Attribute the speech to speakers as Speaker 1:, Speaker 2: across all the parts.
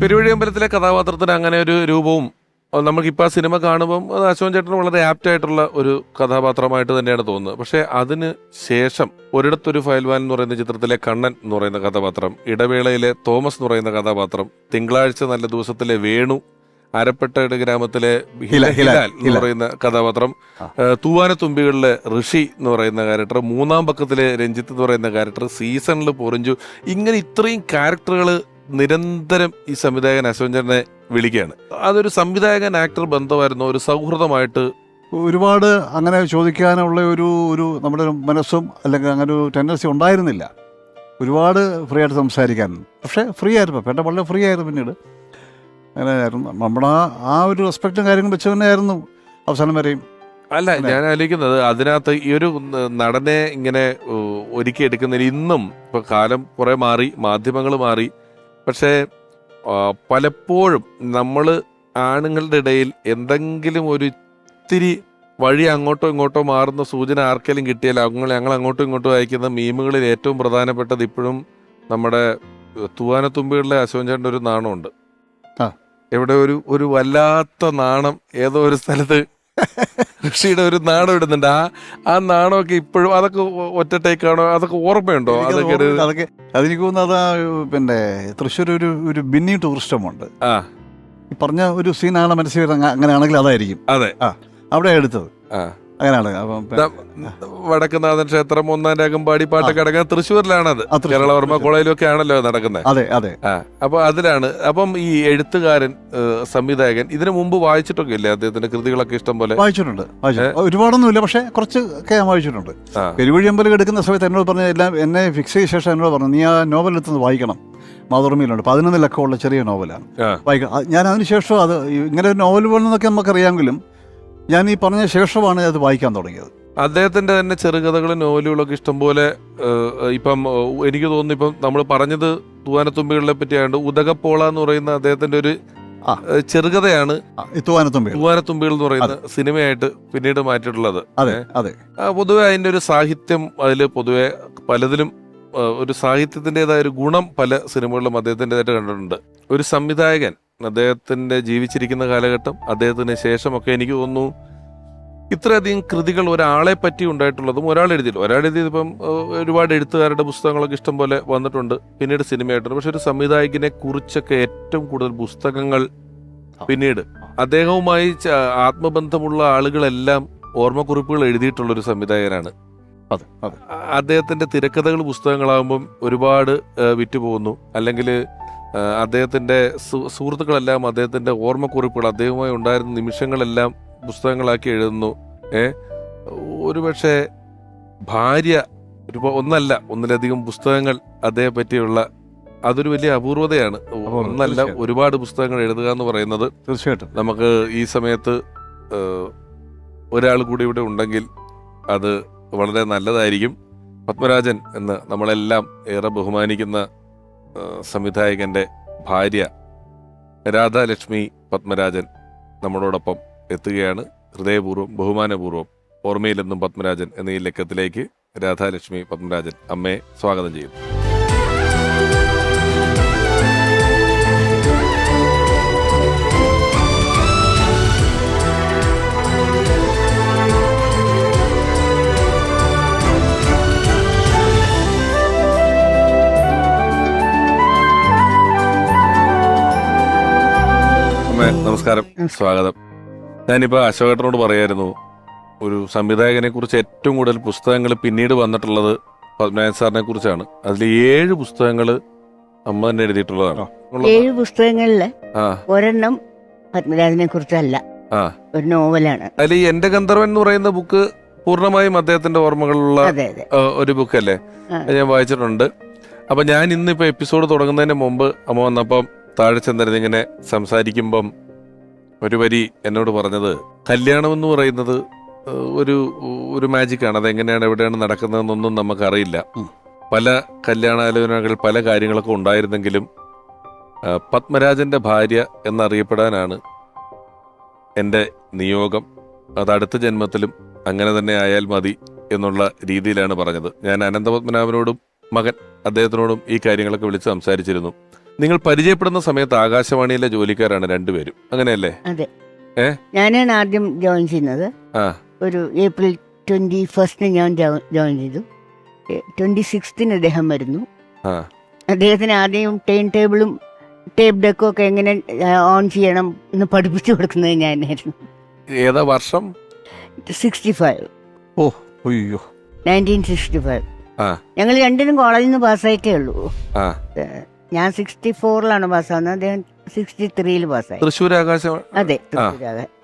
Speaker 1: പെരുവഴി അമ്പലത്തിലെ കഥാപാത്രത്തിന് അങ്ങനെ ഒരു രൂപവും നമുക്കിപ്പോൾ ആ സിനിമ കാണുമ്പം അത് അശോകൻ ചേട്ടന് വളരെ ആപ്റ്റ് ആയിട്ടുള്ള ഒരു കഥാപാത്രമായിട്ട് തന്നെയാണ് തോന്നുന്നത്. പക്ഷേ അതിന് ശേഷം ഒരിടത്തൊരു ഫയൽവാൻ എന്ന് പറയുന്ന ചിത്രത്തിലെ കണ്ണൻ എന്ന് പറയുന്ന കഥാപാത്രം ഇടവേളയിലെ തോമസ് എന്ന് പറയുന്ന കഥാപാത്രം തിങ്കളാഴ്ച നല്ല ദിവസത്തിലെ വേണു അരപ്പെട്ട ഗ്രാമത്തിലെ ഹിലാൽ എന്ന് പറയുന്ന കഥാപാത്രം തൂവാനത്തുമ്പികളിലെ ഋഷി എന്ന് പറയുന്ന ക്യാരക്ടർ മൂന്നാം പക്കത്തിലെ രഞ്ജിത്ത് എന്ന് പറയുന്ന ക്യാരക്ടർ സീസണിൽ പൊറിഞ്ചു. ഇങ്ങനെ ഇത്രയും ക്യാരക്ടറുകൾ നിരന്തരം ഈ സംവിധായകൻ അശോചനെ വിളിക്കുകയാണ്. അതൊരു സംവിധായകൻ ആക്ടർ ബന്ധമായിരുന്നു? ഒരു സൗഹൃദമായിട്ട്?
Speaker 2: ഒരുപാട് അങ്ങനെ ചോദിക്കാനുള്ള ഒരു ഒരു നമ്മുടെ ഒരു മനസ്സും അല്ലെങ്കിൽ അങ്ങനെ ഒരു ടെൻഡൻസി ഉണ്ടായിരുന്നില്ല. ഒരുപാട് ഫ്രീ ആയിട്ട് സംസാരിക്കാൻ. പക്ഷേ ഫ്രീ ആയിരുന്നു. പേട്ട വളരെ ഫ്രീ ആയിരുന്നു പിന്നീട്. അങ്ങനെ ആയിരുന്നു. നമ്മുടെ ആ ആ ഒരു റെസ്പെക്റ്റും കാര്യങ്ങൾ വെച്ച് തന്നെയായിരുന്നു അവസാനം വരെയും.
Speaker 1: അല്ല ഞാൻ ആലോചിക്കുന്നത് അതിനകത്ത് ഈ ഒരു നടനെ ഇങ്ങനെ ഏഹ്, ഒരുക്കി എടുക്കുന്നതിന് ഇന്നും ഇപ്പൊ കാലം കുറെ മാറി മാധ്യമങ്ങൾ മാറി പക്ഷേ പലപ്പോഴും നമ്മൾ ആണുങ്ങളുടെ ഇടയിൽ എന്തെങ്കിലും ഒരു ഇത്തിരി വഴി അങ്ങോട്ടോ ഇങ്ങോട്ടോ മാറുന്ന സൂചന ആർക്കെങ്കിലും കിട്ടിയാൽ ഞങ്ങൾ ഞങ്ങൾ അങ്ങോട്ടും ഇങ്ങോട്ടും അയക്കുന്ന മീമുകളിൽ ഏറ്റവും പ്രധാനപ്പെട്ടത് ഇപ്പോഴും നമ്മുടെ തൂവാനത്തുമ്പികളിലെ അശോകൻ ചേട്ടന്റെ ഒരു നാണമുണ്ട്. എവിടെ ഒരു ഒരു വല്ലാത്ത നാണം ഏതോ ഒരു സ്ഥലത്ത് ഋഷിയുടെ ഒരു നാണം ഇടുന്നുണ്ട്. ആ ആ നാണമൊക്കെ ഇപ്പോഴും അതൊക്കെ ഒറ്റ ടേക്കാണോ അതൊക്കെ ഓർമ്മയുണ്ടോ? അതൊക്കെ ഒരു-
Speaker 2: അതൊക്കെ അതെനിക്ക് തോന്നുന്നത് അതാ പിന്നെ തൃശ്ശൂർ ഒരു ഒരു ബിന്നി ടൂറിസ്റ്റമുണ്ട്.
Speaker 1: ആ.
Speaker 2: ഈ പറഞ്ഞ ഒരു സീനാണ് മനസ്സിൽ വരുന്നത്. അങ്ങ- അങ്ങനെയാണെങ്കിൽ അതായിരിക്കും.
Speaker 1: അതെ.
Speaker 2: ആ അവിടെ എടുത്തത്.
Speaker 1: ആ.
Speaker 2: അങ്ങനെയാണ് അപ്പം
Speaker 1: വടക്കുന്നാഥൻ ക്ഷേത്രം ഒന്നാം രാഗം പാടി പാട്ടൊക്കെ അടങ്ങുന്ന തൃശ്ശൂരിലാണത്. കേരളവർമ്മ. കോളേജിലൊക്കെ ആണല്ലോ നടക്കുന്നത്
Speaker 2: അതെ അതെ.
Speaker 1: അപ്പൊ അതിലാണ്. അപ്പം ഈ എഴുത്തുകാരൻ സംവിധായകൻ ഇതിനു മുമ്പ് വായിച്ചിട്ടൊക്കെ ഇല്ലേ അദ്ദേഹത്തിന്റെ കൃതികളൊക്കെ ഇഷ്ടം പോലെ?
Speaker 2: വായിച്ചിട്ടുണ്ട് ഒരുപാടൊന്നുമില്ല പക്ഷെ കുറച്ച് ഒക്കെ ഞാൻ വായിച്ചിട്ടുണ്ട്.
Speaker 1: ആ.
Speaker 2: പെരുവഴി അമ്പലം എടുക്കുന്ന സമയത്ത് എന്നോട് പറഞ്ഞ എല്ലാം എന്നെ ഫിക്സ് ചെയ്ത ശേഷം എന്നോട് പറഞ്ഞു നീ ആ നോവൽ എടുത്തത് വായിക്കണം. മാതൃമയിലുണ്ട് പതിനൊന്ന് ലക്കമുള്ള ചെറിയ നോവലാണ് വായിക്കാം ഞാൻ അതിനുശേഷം അത് ഇങ്ങനെ ഒരു നോവൽ വേണമെന്നൊക്കെ നമുക്കറിയാമെങ്കിലും ഞാൻ ഈ പറഞ്ഞ ശേഷമാണ് അത് വായിക്കാൻ തുടങ്ങിയത്.
Speaker 1: അദ്ദേഹത്തിന്റെ തന്നെ ചെറുകഥകളും നോവലുകളൊക്കെ ഇഷ്ടംപോലെ ഇപ്പം എനിക്ക് തോന്നുന്നു ഇപ്പം നമ്മൾ പറഞ്ഞത് തൂവാനത്തുമ്പികളെ പറ്റിയാണ്ട് ഉദകപ്പോള എന്ന് പറയുന്ന അദ്ദേഹത്തിന്റെ ഒരു ചെറുകഥയാണ് തൂവാനത്തുമ്പികൾ. എന്ന് പറയുന്ന സിനിമയായിട്ട് പിന്നീട് മാറ്റിയിട്ടുള്ളത്.
Speaker 2: അതെ അതെ.
Speaker 1: പൊതുവെ അതിന്റെ ഒരു സാഹിത്യം അതിൽ പൊതുവെ പലതിലും ഒരു സാഹിത്യത്തിന്റെതായ ഒരു ഗുണം പല സിനിമകളിലും അദ്ദേഹത്തിന്റെതായിട്ട് കണ്ടിട്ടുണ്ട്. ഒരു സംവിധായകൻ. അദ്ദേഹത്തിന്റെ ജീവിച്ചിരിക്കുന്ന കാലഘട്ടം അദ്ദേഹത്തിന് ശേഷമൊക്കെ എനിക്ക് തോന്നുന്നു ഇത്രയധികം കൃതികൾ ഒരാളെ പറ്റി ഉണ്ടായിട്ടുള്ളതും ഒരാൾ എഴുതിയില്ല ഒരാൾ എഴുതിയതിപ്പം ഇപ്പം ഒരുപാട് എഴുത്തുകാരുടെ പുസ്തകങ്ങളൊക്കെ ഇഷ്ടം പോലെ വന്നിട്ടുണ്ട്. പിന്നീട് സിനിമയായിട്ടുണ്ട്. പക്ഷെ ഒരു സംവിധായകനെ കുറിച്ചൊക്കെ ഏറ്റവും കൂടുതൽ പുസ്തകങ്ങൾ പിന്നീട്. അദ്ദേഹവുമായി ആത്മബന്ധമുള്ള ആളുകളെല്ലാം ഓർമ്മക്കുറിപ്പുകൾ എഴുതിയിട്ടുള്ള ഒരു സംവിധായകനാണ് അദ്ദേഹത്തിന്റെ തിരക്കഥകൾ പുസ്തകങ്ങളാകുമ്പം ഒരുപാട് വിറ്റുപോകുന്നു. അല്ലെങ്കിൽ അദ്ദേഹത്തിന്റെ സു- സുഹൃത്തുക്കളെല്ലാം അദ്ദേഹത്തിന്റെ ഓർമ്മക്കുറിപ്പുകൾ അദ്ദേഹവുമായി ഉണ്ടായിരുന്ന നിമിഷങ്ങളെല്ലാം പുസ്തകങ്ങളാക്കി എഴുതുന്നു. ഏ? ഒരുപക്ഷെ ഭാര്യ ഒരു ഒന്നല്ല ഒന്നിലധികം പുസ്തകങ്ങൾ അദ്ദേഹം പറ്റിയുള്ള അതൊരു വലിയ അപൂർവതയാണ്. ഒന്നല്ല ഒരുപാട് പുസ്തകങ്ങൾ എഴുതുക എന്ന് പറയുന്നത്.
Speaker 2: തീർച്ചയായിട്ടും.
Speaker 1: നമുക്ക് ഈ സമയത്ത് ഒരാൾ കൂടി ഇവിടെ ഉണ്ടെങ്കിൽ അത് വളരെ നല്ലതായിരിക്കും. പത്മരാജൻ എന്ന് നമ്മളെല്ലാം ഏറെ ബഹുമാനിക്കുന്ന ഏഹ്, സംവിധായകന്റെ ഭാര്യ രാധാലക്ഷ്മി പത്മരാജൻ നമ്മളോടൊപ്പം എത്തുകയാണ്. ഹൃദയപൂർവം ബഹുമാനപൂർവം ഓർമ്മയിലെന്നും പത്മരാജൻ എന്ന ഈ ലക്കത്തിലേക്ക് രാധാലക്ഷ്മി പത്മരാജൻ അമ്മയെ സ്വാഗതം ചെയ്യുന്നു. അമ്മേ നമസ്കാരം. സ്വാഗതം. ഞാനിപ്പോ അശോകേട്ടനോട് പറയായിരുന്നു ഒരു സംവിധായകനെ കുറിച്ച് ഏറ്റവും കൂടുതൽ പുസ്തകങ്ങൾ പിന്നീട് വന്നിട്ടുള്ളത് പത്മനാഭൻ സാറിനെ കുറിച്ചാണ്. അതിൽ ഏഴ് പുസ്തകങ്ങൾ അമ്മ തന്നെ എഴുതിയിട്ടുള്ളതാണ്.
Speaker 3: ഏഴ് പുസ്തകങ്ങളിൽ
Speaker 1: ആ.
Speaker 3: ഒരെണ്ണം പത്മരാജനെ കുറിച്ചല്ല.
Speaker 1: ആ.
Speaker 3: ഒരു നോവലാണ്.
Speaker 1: അതിൽ ഈ എന്റെ ഗന്ധർവൻ എന്ന് പറയുന്ന ബുക്ക് പൂർണമായും അദ്ദേഹത്തിന്റെ ഓർമ്മകളുള്ള
Speaker 3: അതെ അതെ.
Speaker 1: ആ, ഒരു ബുക്കല്ലേ?
Speaker 3: ആ.
Speaker 1: അത് ഞാൻ വായിച്ചിട്ടുണ്ട്. അപ്പൊ ഞാൻ ഇന്നിപ്പോ എപ്പിസോഡ് തുടങ്ങുന്നതിന് മുമ്പ് അമ്മ വന്നപ്പം താഴെ ചെന്നിരുന്ന് ഇങ്ങനെ സംസാരിക്കുമ്പം ഒരു വരി എന്നോട് പറഞ്ഞത് കല്യാണം എന്ന് പറയുന്നത് ഒരു ഒരു മാജിക്കാണ് അതെങ്ങനെയാണ് എവിടെയാണ് നടക്കുന്നതെന്നൊന്നും നമുക്കറിയില്ല. പല കല്യാണാലോചനകൾ പല കാര്യങ്ങളൊക്കെ ഉണ്ടായിരുന്നെങ്കിലും പത്മരാജന്റെ ഭാര്യ എന്നറിയപ്പെടാനാണ് എന്റെ നിയോഗം. അത് അടുത്ത ജന്മത്തിലും അങ്ങനെ തന്നെ ആയാൽ മതി എന്നുള്ള രീതിയിലാണ് പറഞ്ഞത്. ഞാൻ അനന്തപത്മനാഭനോടും മകൻ അദ്ദേഹത്തിനോടും ഈ കാര്യങ്ങളൊക്കെ വിളിച്ച് സംസാരിച്ചിരുന്നു. നിങ്ങൾ പരിചയപ്പെടുന്ന സമയത്ത് ആകാശവാണിയിലെ ജോലിക്കാരാണ് രണ്ടുപേരും. അങ്ങനെയല്ലേ?
Speaker 3: അതെ.
Speaker 1: ഏ?
Speaker 3: ഞാനാണ് ആദ്യം ജോയിൻ ചെയ്യുന്നത്.
Speaker 1: ആ.
Speaker 3: ഒരു ഏപ്രിൽ ട്വന്റി ഫസ്റ്റിന് ഞാൻ ജോയിൻ ചെയ്തു. ട്വന്റി സിക്സ്തിന് അദ്ദേഹം വരുന്നു.
Speaker 1: ആ.
Speaker 3: അദ്ദേഹത്തിന് ആദ്യം ടേൺ ടേബിളും ടേപ്പ് ഡെക്കും ഒക്കെ എങ്ങനെ ഓൺ ചെയ്യണം എന്ന് പഠിപ്പിച്ചു കൊടുക്കുന്നത് ഞാനായിരുന്നു.
Speaker 1: ഏതാ വർഷം?
Speaker 3: സിക്സ്റ്റി ഫൈവ്
Speaker 2: ഓ അയ്യോ.
Speaker 3: നയന്റീൻ സിക്സ്റ്റി ഫൈവ്
Speaker 1: ആ.
Speaker 3: ഞങ്ങൾ രണ്ടിനും കോളേജിൽ നിന്ന് പാസ്സായിട്ടേ ഉള്ളൂ.
Speaker 1: ആ.
Speaker 3: ഞാൻ സിക്സ്റ്റി ഫോറിലാണ് പാസ്സാവുന്നത് അദ്ദേഹം സിക്സ്റ്റി ത്രീയിൽ പാസ്സായി
Speaker 1: തൃശ്ശൂർ ആകാശം
Speaker 3: അതെ.
Speaker 2: ആ-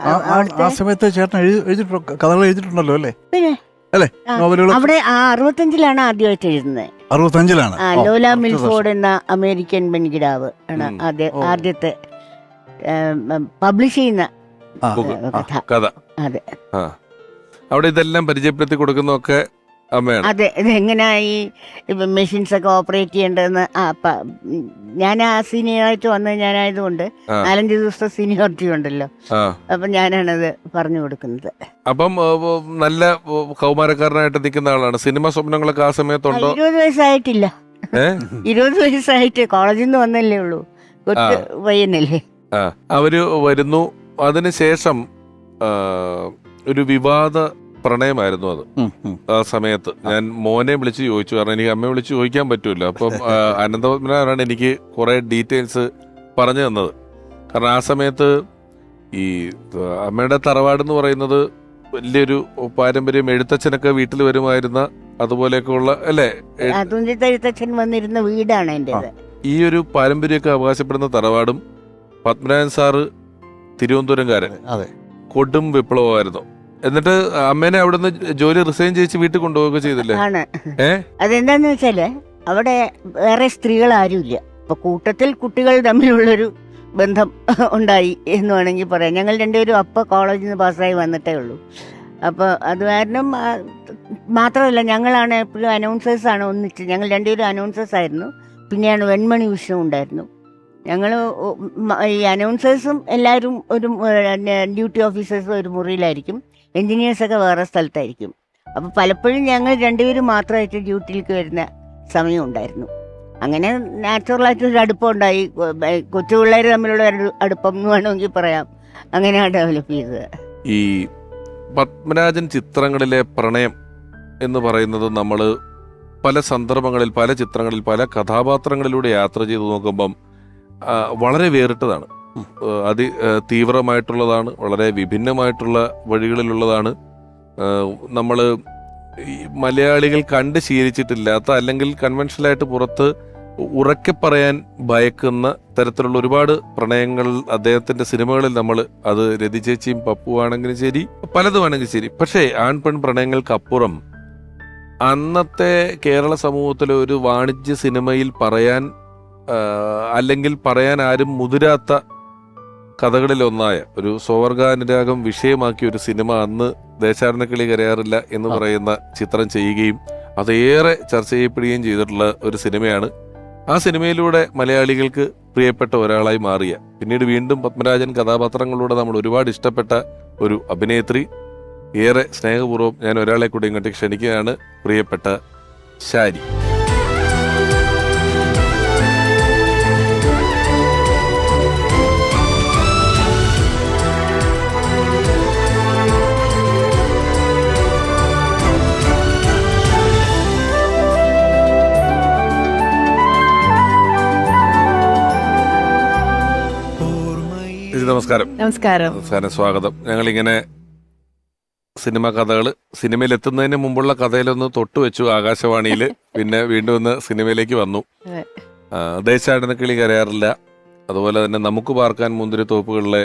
Speaker 2: ആ-
Speaker 3: അവിടുത്തെ
Speaker 2: ആ സമയത്ത് ചേട്ടൻ എഴുതി എഴുതിയിട്ടുണ്ടോ കഥകൾ എഴുതിയിട്ടുണ്ടല്ലോ അല്ലേ?
Speaker 3: പിന്നെ?
Speaker 2: അല്ലേ? നോവലുകൾ
Speaker 3: അവിടെ ആ അറുപത്തഞ്ചിലാണ് ആദ്യമായിട്ട് എഴുതുന്നത്.
Speaker 2: അറുപത്തഞ്ചിലാണ്.
Speaker 3: ആ
Speaker 2: ഓ,
Speaker 3: ലോല മിൽഫോർഡ് എന്ന അമേരിക്കൻ പെൺകിടാവ് ആണ്
Speaker 1: ഉം.
Speaker 3: ആദ്യ
Speaker 2: ഓ.
Speaker 3: ആദ്യത്തെ പബ്ലിഷ് ചെയ്യുന്ന
Speaker 2: ആ.
Speaker 3: കഥ. അതെ.
Speaker 1: ആ. അവിടെ ഇതെല്ലാം പരിചയപ്പെടുത്തി കൊടുക്കുന്നതൊക്കെ അമ്മയാണ്
Speaker 3: അതെ ഇതെങ്ങനെയാ ഈ മെഷീൻസ് ഒക്കെ ഓപ്പറേറ്റ് ചെയ്യേണ്ടതെന്ന്? ആ ഞാൻ ആ സീനിയറായിട്ട് വന്നത് ഞാനായതുകൊണ്ട്. നാലഞ്ച് ദിവസത്തെ സീനിയോറിറ്റി ഉണ്ടല്ലോ. അപ്പം ഞാനാണത് പറഞ്ഞു കൊടുക്കുന്നത്.
Speaker 1: അപ്പം നല്ല കൗമാരക്കാരനായിട്ട് നിൽക്കുന്ന ആളാണ്. സിനിമ സ്വപ്നങ്ങളൊക്കെ ആ സമയത്തുണ്ടോ?
Speaker 3: ഇരുപത് വയസ്സായിട്ടില്ല. ഇരുപത് വയസ്സായിട്ട് കോളേജിൽ നിന്ന് വന്നല്ലേ ഉള്ളൂ. കൊച്ചു പയ്യനല്ലേ.
Speaker 1: അവർ വരുന്നു. അതിനുശേഷം ഒരു വിവാദ പ്രണയമായിരുന്നു അത്. ആ സമയത്ത്. ഞാൻ മോനെ വിളിച്ച് ചോദിച്ചു. കാരണം എനിക്ക് അമ്മയെ വിളിച്ച് ചോദിക്കാൻ പറ്റൂല അപ്പം അനന്തപത്മനാഭനാണ് എനിക്ക് കുറെ ഡീറ്റെയിൽസ് പറഞ്ഞു തന്നത്. കാരണം ആ സമയത്ത് ഈ അമ്മയുടെ തറവാട് എന്ന് പറയുന്നത് വലിയൊരു പാരമ്പര്യം. എഴുത്തച്ഛനൊക്കെ വീട്ടിൽ വരുമായിരുന്ന അതുപോലെയൊക്കെ ഉള്ള അല്ലേ
Speaker 3: എഴുത്തച്ഛൻ വന്നിരുന്ന വീടാണ്
Speaker 1: ഈ ഒരു പാരമ്പര്യമൊക്കെ അവകാശപ്പെടുന്ന തറവാടും പത്മനാഭൻ സാറ് തിരുവനന്തപുരംകാരൻ.
Speaker 2: അതെ.
Speaker 1: കൊടും വിപ്ലവമായിരുന്നു. എന്നിട്ട് അമ്മേനെ അവിടുന്ന് ജോലി റിസൈൻ ചെയ്ത് വീട്ടിൽ കൊണ്ടുപോവുക ചെയ്തില്ലേ?
Speaker 3: ആണ്.
Speaker 1: ഏ?
Speaker 3: അതെന്താന്ന് വെച്ചാൽ അവിടെ വേറെ സ്ത്രീകൾ ആരുമില്ല. അപ്പൊ കൂട്ടത്തിൽ കുട്ടികൾ തമ്മിലുള്ളൊരു ബന്ധം ഉണ്ടായി എന്ന് വേണമെങ്കിൽ പറയാം. ഞങ്ങൾ രണ്ടുപേരും അപ്പൊ കോളേജിൽ നിന്ന് പാസ്സായി വന്നിട്ടേ ഉള്ളൂ. അപ്പോൾ അത് കാരണം മാത്രമല്ല ഞങ്ങളാണ് എപ്പോഴും അനൗൺസേഴ്സ് ആണ് ഒന്നിച്ച്. ഞങ്ങൾ രണ്ടുപേരും അനൗൺസേഴ്സ് ആയിരുന്നു. പിന്നെയാണ് വെൺമണി വിഷ്ണു ഉണ്ടായിരുന്നു. ഞങ്ങൾ ഈ അനൗൺസേഴ്സും എല്ലാവരും ഒരു ഡ്യൂട്ടി ഓഫീസേഴ്സും ഒരു മുറിയിലായിരിക്കും. എൻജിനീയേഴ്സൊക്കെ വേറെ സ്ഥലത്തായിരിക്കും. അപ്പോൾ പലപ്പോഴും ഞങ്ങൾ രണ്ടുപേരും മാത്രമായിട്ട് ഡ്യൂട്ടിയിലേക്ക് വരുന്ന സമയം ഉണ്ടായിരുന്നു അങ്ങനെ നാച്ചുറലായിട്ട് ഒരു അടുപ്പം ഉണ്ടായി കൊച്ചു പിള്ളേർ തമ്മിലുള്ള ഒരു അടുപ്പം എന്ന് വേണമെങ്കിൽ പറയാം. അങ്ങനെയാണ് ഡെവലപ്പ് ചെയ്തത്.
Speaker 1: ഈ പത്മരാജൻ ചിത്രങ്ങളിലെ പ്രണയം എന്ന് പറയുന്നത് നമ്മൾ പല സന്ദർഭങ്ങളിൽ പല ചിത്രങ്ങളിൽ പല കഥാപാത്രങ്ങളിലൂടെ യാത്ര ചെയ്ത് നോക്കുമ്പം വളരെ വേറിട്ടതാണ്. അതി തീവ്രമായിട്ടുള്ളതാണ് വളരെ വിഭിന്നമായിട്ടുള്ള വഴികളിലുള്ളതാണ്. നമ്മൾ മലയാളികൾ കണ്ട് ശീലിച്ചിട്ടില്ലാത്ത അല്ലെങ്കിൽ കൺവെൻഷനായിട്ട് പുറത്ത് ഉറക്കെ പറയാൻ ഭയക്കുന്ന തരത്തിലുള്ള ഒരുപാട് പ്രണയങ്ങൾ അദ്ദേഹത്തിന്റെ സിനിമകളിൽ നമ്മൾ അത് രതിചേച്ചിയും പപ്പു ആണെങ്കിലും ശരി പലതുമാണെങ്കിലും ശരി. പക്ഷേ ആൺ പെൺ പ്രണയങ്ങൾക്കപ്പുറം അന്നത്തെ കേരള സമൂഹത്തിലെ ഒരു വാണിജ്യ സിനിമയിൽ പറയാൻ അല്ലെങ്കിൽ പറയാൻ ആരും മുതിരാത്ത കഥകളിലൊന്നായ ഒരു സ്വവർഗാനുരാഗം വിഷയമാക്കിയ ഒരു സിനിമ അന്ന് ദേശാടനക്കിളി കരയാറില്ല എന്ന് പറയുന്ന ചിത്രം ചെയ്യുകയും അതേറെ ചർച്ച ചെയ്യപ്പെടുകയും ചെയ്തിട്ടുള്ള ഒരു സിനിമയാണ്. ആ സിനിമയിലൂടെ മലയാളികൾക്ക് പ്രിയപ്പെട്ട ഒരാളായി മാറിയ പിന്നീട് വീണ്ടും പത്മരാജൻ കഥാപാത്രങ്ങളിലൂടെ നമ്മൾ ഒരുപാട് ഇഷ്ടപ്പെട്ട ഒരു അഭിനേത്രി. ഏറെ സ്നേഹപൂർവം ഞാൻ ഒരാളെ കൂടി ഇങ്ങോട്ട് ക്ഷണിക്കുകയാണ്. പ്രിയപ്പെട്ട ശാരി നമസ്കാരം.
Speaker 4: നമസ്കാരം.
Speaker 1: നമസ്കാരം സ്വാഗതം. ഞങ്ങളിങ്ങനെ സിനിമ കഥകൾ സിനിമയിൽ എത്തുന്നതിന് മുമ്പുള്ള കഥയിലൊന്ന് തൊട്ടുവെച്ചു ആകാശവാണിയിൽ പിന്നെ വീണ്ടും ഒന്ന് സിനിമയിലേക്ക് വന്നു. ദേശാടന കിളി കരയാറില്ല. അതുപോലെ തന്നെ നമുക്ക് പാർക്കാൻ മുന്തിരി തോപ്പുകളിലെ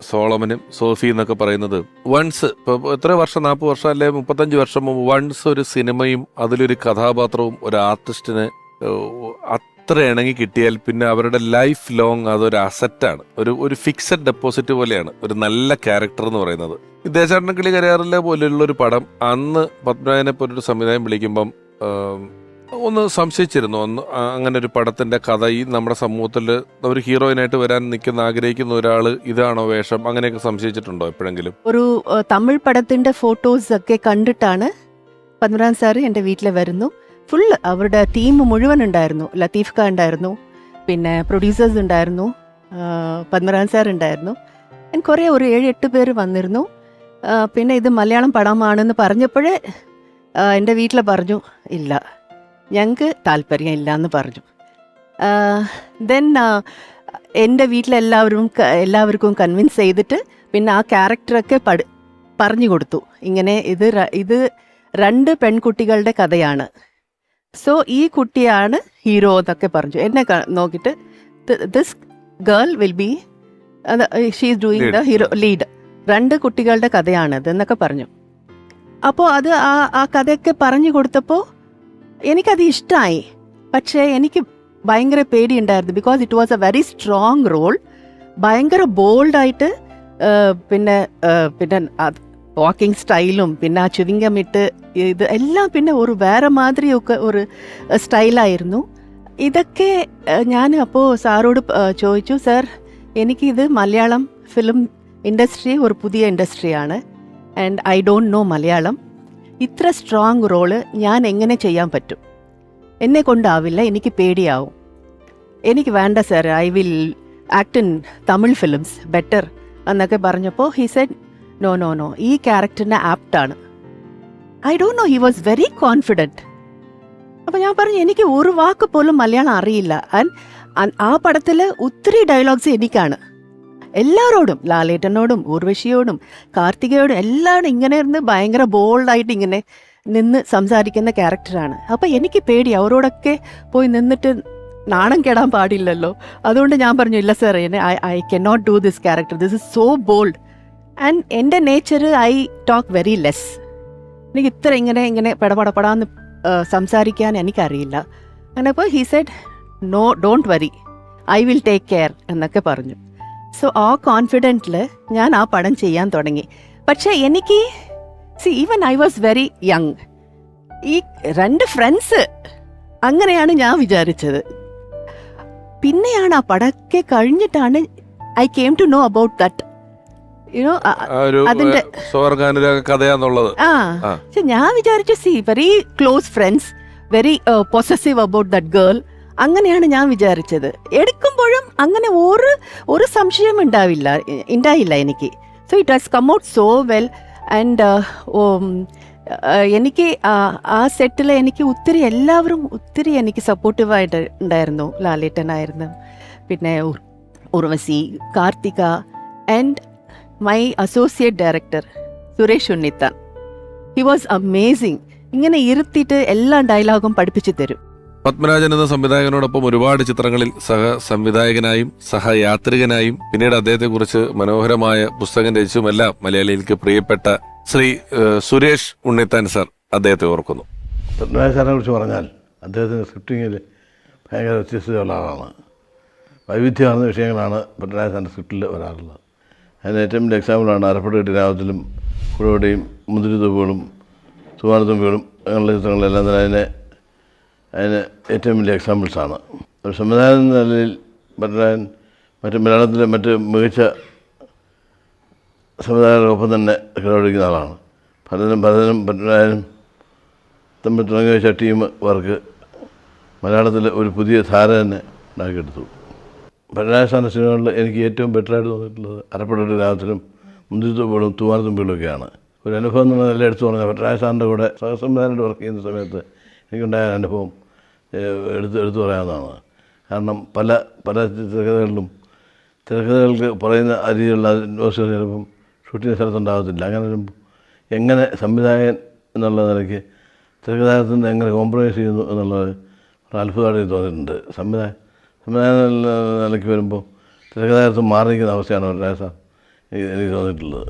Speaker 1: സോളമനും സോഫി എന്നൊക്കെ പറയുന്നത് വൺസ്. ഇപ്പൊ എത്ര വർഷം? നാൽപ്പത് വർഷം അല്ലെ മുപ്പത്തഞ്ച് വർഷം മുമ്പ് വൺസ് ഒരു സിനിമയും അതിലൊരു കഥാപാത്രവും ഒരു ആർട്ടിസ്റ്റിന് അത്ര ഇണങ്ങി കിട്ടിയാൽ പിന്നെ അവരുടെ ലൈഫ് ലോങ് അതൊരു അസറ്റാണ് ഒരു ഒരു ഫിക്സഡ് ഡെപ്പോസിറ്റ് പോലെയാണ്. ഒരു നല്ല ക്യാരക്ടർ എന്ന് പറയുന്നത്. ദേശാടന കിളി കരയാറില്ല പോലെയുള്ള ഒരു പടം അന്ന് പത്മനാഭനെ പോലൊരു സംവിധാനം വിളിക്കുമ്പം ഒന്ന് സംശയിച്ചിരുന്നു. ഒന്ന് അങ്ങനെ ഒരു പടത്തിന്റെ കഥ ഈ നമ്മുടെ സമൂഹത്തിൽ ഒരു ഹീറോയിനായിട്ട് വരാൻ നിൽക്കുന്ന ആഗ്രഹിക്കുന്ന ഒരാൾ ഇതാണോ വേഷം? അങ്ങനെയൊക്കെ സംശയിച്ചിട്ടുണ്ടോ എപ്പോഴെങ്കിലും?
Speaker 4: ഒരു തമിഴ് പടത്തിന്റെ ഫോട്ടോസ് ഒക്കെ കണ്ടിട്ടാണ് പത്മരാജൻ സാറ് എന്റെ വീട്ടിൽ വരുന്നു. ഫുൾ അവരുടെ ടീം മുഴുവൻ ഉണ്ടായിരുന്നു. ലത്തീഫ് ഖാൻ ഉണ്ടായിരുന്നു. പിന്നെ പ്രൊഡ്യൂസേഴ്സ് ഉണ്ടായിരുന്നു. പത്മരാജൻ സാർ ഉണ്ടായിരുന്നു. ഞാൻ കുറേ ഒരു ഏഴ് എട്ട് പേര് വന്നിരുന്നു. പിന്നെ ഇത് മലയാളം പടമാണെന്ന് പറഞ്ഞപ്പോഴേ എന്റെ വീട്ടിൽ പറഞ്ഞു ഇല്ല ഞങ്ങൾക്ക് താല്പര്യം ഇല്ല എന്ന് പറഞ്ഞു ദെൻ എന്റെ വീട്ടിലെല്ലാവരും എല്ലാവർക്കും കൺവിൻസ് ചെയ്തിട്ട് പിന്നെ ആ ക്യാരക്ടറൊക്കെ പഠി പറഞ്ഞു കൊടുത്തു. ഇങ്ങനെ ഇത് ഇത് രണ്ട് പെൺകുട്ടികളുടെ കഥയാണ്. സോ ഈ കുട്ടിയാണ് ഹീറോ എന്നൊക്കെ പറഞ്ഞു. എന്നെ നോക്കിയിട്ട് this girl will be she's doing the. Hero lead രണ്ട് കുട്ടികളുടെ കഥയാണത് എന്നൊക്കെ പറഞ്ഞു. അപ്പോൾ അത് ആ ആ കഥയൊക്കെ പറഞ്ഞു കൊടുത്തപ്പോൾ എനിക്കത് ഇഷ്ടമായി പക്ഷേ എനിക്ക് ഭയങ്കര പേടിയുണ്ടായിരുന്നു. Because it was a very strong role ഭയങ്കര ബോൾഡായിട്ട് പിന്നെ പിന്നെ വാക്കിംഗ് സ്റ്റൈലും പിന്നെ ആ ചുവിങ്കം ഇട്ട് ഇത് എല്ലാം പിന്നെ ഒരു വേറെ മാതിരിയൊക്കെ ഒരു സ്റ്റൈലായിരുന്നു. ഇതൊക്കെ ഞാൻ അപ്പോൾ സാറോട് ചോദിച്ചു സാർ എനിക്കിത് മലയാളം ഫിലിം ഇൻഡസ്ട്രി ഒരു പുതിയ ഇൻഡസ്ട്രിയാണ്. And I don't know Malayalam. ഇത്ര സ്ട്രോങ് റോൾ ഞാൻ എങ്ങനെ ചെയ്യാൻ പറ്റും? എന്നെ കൊണ്ടാവില്ല എനിക്ക് പേടിയാവും. എനിക്ക് വേണ്ട sir I will act in Tamil films better എന്നൊക്കെ പറഞ്ഞപ്പോൾ he said no no no ഈ ക്യാരക്ടറിന് ആപ്റ്റാണ്. I don't know he was very confident അപ്പോൾ ഞാൻ പറഞ്ഞു എനിക്ക് ഒരു വാക്ക് പോലും മലയാളം അറിയില്ല. ആൻഡ് ആ പടത്തിൽ ഒത്തിരി ഡയലോഗ്സ് എനിക്കാണ്. എല്ലാവരോടും ലാലേട്ടനോടും ഊർവശിയോടും കാർത്തികയോടും എല്ലാവരും ഇങ്ങനെ ഇരുന്ന് ഭയങ്കര ബോൾഡായിട്ട് ഇങ്ങനെ നിന്ന് സംസാരിക്കുന്ന ക്യാരക്ടറാണ്. അപ്പോൾ എനിക്ക് പേടി അവരോടൊക്കെ പോയി നിന്നിട്ട് നാണം കെടാൻ പാടില്ലല്ലോ. അതുകൊണ്ട് ഞാൻ പറഞ്ഞു ഇല്ല സാർ എന്നെ I I can not do this character this is so bold and എന്റെ nature I talk very less എനിക്ക് ഇത്ര ഇങ്ങനെ ഇങ്ങനെ പടപടപടാന്ന് സംസാരിക്കാൻ എനിക്കറിയില്ല. അങ്ങനെ അപ്പോൾ he said no don't worry I will take care എന്നൊക്കെ പറഞ്ഞു. സോ ആ കോൺഫിഡന്റിൽ ഞാൻ ആ പടം ചെയ്യാൻ തുടങ്ങി. പക്ഷേ എനിക്ക് see even I was very young ഈ രണ്ട് ഫ്രണ്ട്സ് അങ്ങനെയാണ് ഞാൻ വിചാരിച്ചത്. പിന്നെയാണ് ആ പടക്കെ കഴിഞ്ഞിട്ടാണ് I came to know about that you know അതിന്റെ-
Speaker 1: സ്വർഗാനുരാഗ കഥയാന്നുള്ളത്.
Speaker 4: ആ. പക്ഷെ ഞാൻ വിചാരിച്ചു see very close friends very possessive about that girl അങ്ങനെയാണ് ഞാൻ വിചാരിച്ചത്. എടുക്കുമ്പോഴും അങ്ങനെ ഒരു ഒരു സംശയം ഉണ്ടാവില്ല ഉണ്ടായില്ല എനിക്ക്. So it has come out so well and എനിക്ക് ആ- സെറ്റിൽ എനിക്ക് ഒത്തിരി എല്ലാവരും ഒത്തിരി എനിക്ക് സപ്പോർട്ടീവായിട്ട് ഉണ്ടായിരുന്നു ലാലേട്ടനായിരുന്നു. പിന്നെ ഉർ- Urvashi Karthika and my associate director Suresh Unnithan he was amazing ഇങ്ങനെ ഇരുത്തിയിട്ട് എല്ലാ ഡയലോഗും പഠിപ്പിച്ചു തരും.
Speaker 1: പത്മരാജൻ എന്ന സംവിധായകനോടൊപ്പം ഒരുപാട് ചിത്രങ്ങളിൽ സഹ സംവിധായകനായും സഹയാത്രികനായും പിന്നീട് അദ്ദേഹത്തെക്കുറിച്ച് മനോഹരമായ പുസ്തകം രചിച്ചുമെല്ലാം മലയാളികൾക്ക് പ്രിയപ്പെട്ട ശ്രീ സുരേഷ് ഉണ്ണിത്താൻ സാർ അദ്ദേഹത്തെ ഓർക്കുന്നു.
Speaker 5: പത്മരാജ സാറിനെ കുറിച്ച് പറഞ്ഞാൽ അദ്ദേഹത്തിന്റെ സ്ക്രിപ്റ്റിങ്ങിൽ ഭയങ്കര വ്യത്യസ്തതയുള്ള ആളാണ്. വൈവിധ്യമാർന്ന വിഷയങ്ങളാണ് പത്മരാജ സാറിന്റെ സ്ക്രിപ്റ്റിൽ വരാറുള്ളത്. അതിന് ഏറ്റവും വലിയ എക്സാമ്പിളാണ് അരപ്പട്ട കിട്ടിനാവത്തിലും കുഴവടിയും മുന്തിരിത്തുമ്പുകളും സുമാനത്തുമ്പുകളും അങ്ങനെയുള്ള ചിത്രങ്ങളെല്ലാം തന്നെ അതിനെ അതിന് ഏറ്റവും വലിയ എക്സാമ്പിൾസാണ് ഒരു സംവിധാനം എന്ന നിലയിൽ പറ്റാൻ മറ്റ് മലയാളത്തിലെ മറ്റ് മികച്ച സംവിധായകർക്കൊപ്പം തന്നെ കിടപിടിക്കുന്ന ആളാണ്. ഭരതനും ഭരതനും പത്മനാഭനും തമ്മിൽ തുടങ്ങി വെച്ച ടീം വർക്ക് മലയാളത്തിൽ ഒരു പുതിയ ധാര തന്നെ ഉണ്ടാക്കിയെടുത്തു. പരനാശാന സിനിമകളിൽ എനിക്ക് ഏറ്റവും ബെറ്ററായിട്ട് തോന്നിയിട്ടുള്ളത് അരപ്പടയുടെ രാഗത്തിലും മുന്തിരിത്തുമ്പോഴും തൂവാനത്തുമ്പോഴും ഒക്കെയാണ് ഒരു അനുഭവം എന്നുള്ള നില എടുത്തു പറഞ്ഞാൽ പരനാശാന്റെ കൂടെ സഹസംവിധാനമായിട്ട് വർക്ക് ചെയ്യുന്ന സമയത്ത് എനിക്കുണ്ടായ അനുഭവം എടുത്ത് എടുത്തു പറയാവുന്നതാണ്. കാരണം പല പല തിരക്കഥകളിലും തിരക്കഥകൾക്ക് പറയുന്ന രീതിയിലുള്ള അറ്റ്മോസ്ഫിയർ ചിലപ്പം ഷൂട്ടിംഗ് സ്ഥലത്തുണ്ടാകത്തില്ല. അങ്ങനെ എങ്ങനെ സംവിധായകൻ എന്നുള്ള നിലയ്ക്ക് തിരക്കഥാകൃത്തിന് എങ്ങനെ കോംപ്രമൈസ് ചെയ്യുന്നു എന്നുള്ളത് ഒരു അത്ഭുതമായിട്ട് തോന്നിയിട്ടുണ്ട്. സംവിധായക സംവിധായക നില- നിലയ്ക്ക് വരുമ്പോൾ തിരക്കഥാകൃത്ത് മാറി നിൽക്കുന്ന അവസ്ഥയാണ് ഒരു രാസ എനിക്ക് തോന്നിയിട്ടുള്ളത്